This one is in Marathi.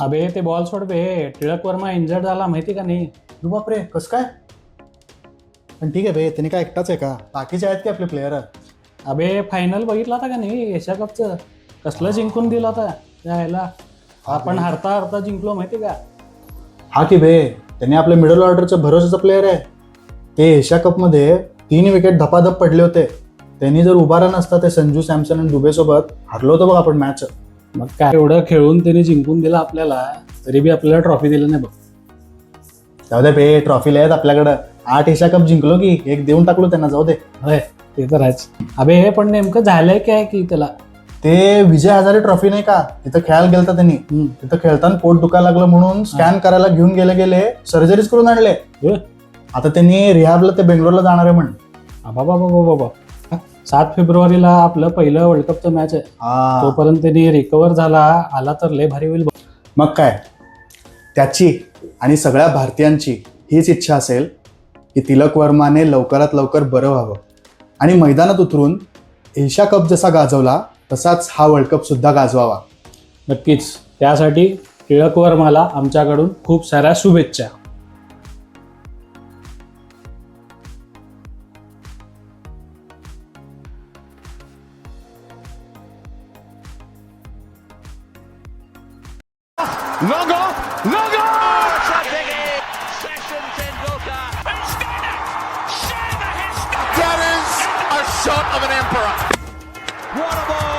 अबे ते बॉल सोड बे. टिळक वर्मा इंजर्ड झाला माहिती का नाही? तू बापरे कसं काय? पण ठीक आहे बे त्याने काय एकटाच आहे का? बाकीचे आहेत की आपले प्लेयर अबे फायनल बघितला होता का नाही एशिया कपचं? कसलं जिंकून दिलं होता? त्या ह्याला आपण हरता हरता जिंकलो माहिती का? हा की बे त्याने आपल्या मिडल ऑर्डरचा भरोसाचा प्लेअर आहे. ते एशिया कपमध्ये तीन विकेट धपाधप पडले होते. त्यांनी जर उभारा नसता ते संजू सॅमसन आणि दुबे सोबत हरलो होतो बघ आपण मॅच मग काय? एवढं खेळून त्याने जिंकून दिलं आपल्याला तरी बी आपल्याला ट्रॉफी दिलं नाही बघ. जाऊ दे बे ट्रॉफी आहेत आपल्याकडं. आठ एशिया कप जिंकलो की एक देऊन टाकलो त्यांना जाऊ दे. होय ते तर आहेच. अबे हे पण नेमकं झालंय काय की त्याला? ते विजय हजारे ट्रॉफी नाही का? तिथं खेळायला गेलता त्यांनी. तिथं खेळताना पोट दुखायला लागलं म्हणून स्कॅन करायला घेऊन गेले गेले सर्जरीज करून आणले. आता त्यांनी रिहॅबला ते बेंगलोरला जाणार आहे म्हण बाबा बाबा बाबा. सात फेब्रुवारीला आपलं पहिलं वर्ल्ड कपचं मॅच आहे. हा. तोपर्यंत त्यांनी रिकवर झाला आला तर लय भारी होईल बघ. मग काय? त्याची आणि सगळ्या भारतीयांची हीच इच्छा असेल की तिलक वर्माने लवकरात लवकर बरं व्हावं. आणि मैदानात उतरून एशिया कप जसा गाजवला तसाच हा वर्ल्ड कप सुद्धा गाजवावा. नक्कीच. त्यासाठी टिळक वर्माला आमच्याकडून खूप साऱ्या शुभेच्छा. Done it! That is a shot of an emperor. What a ball!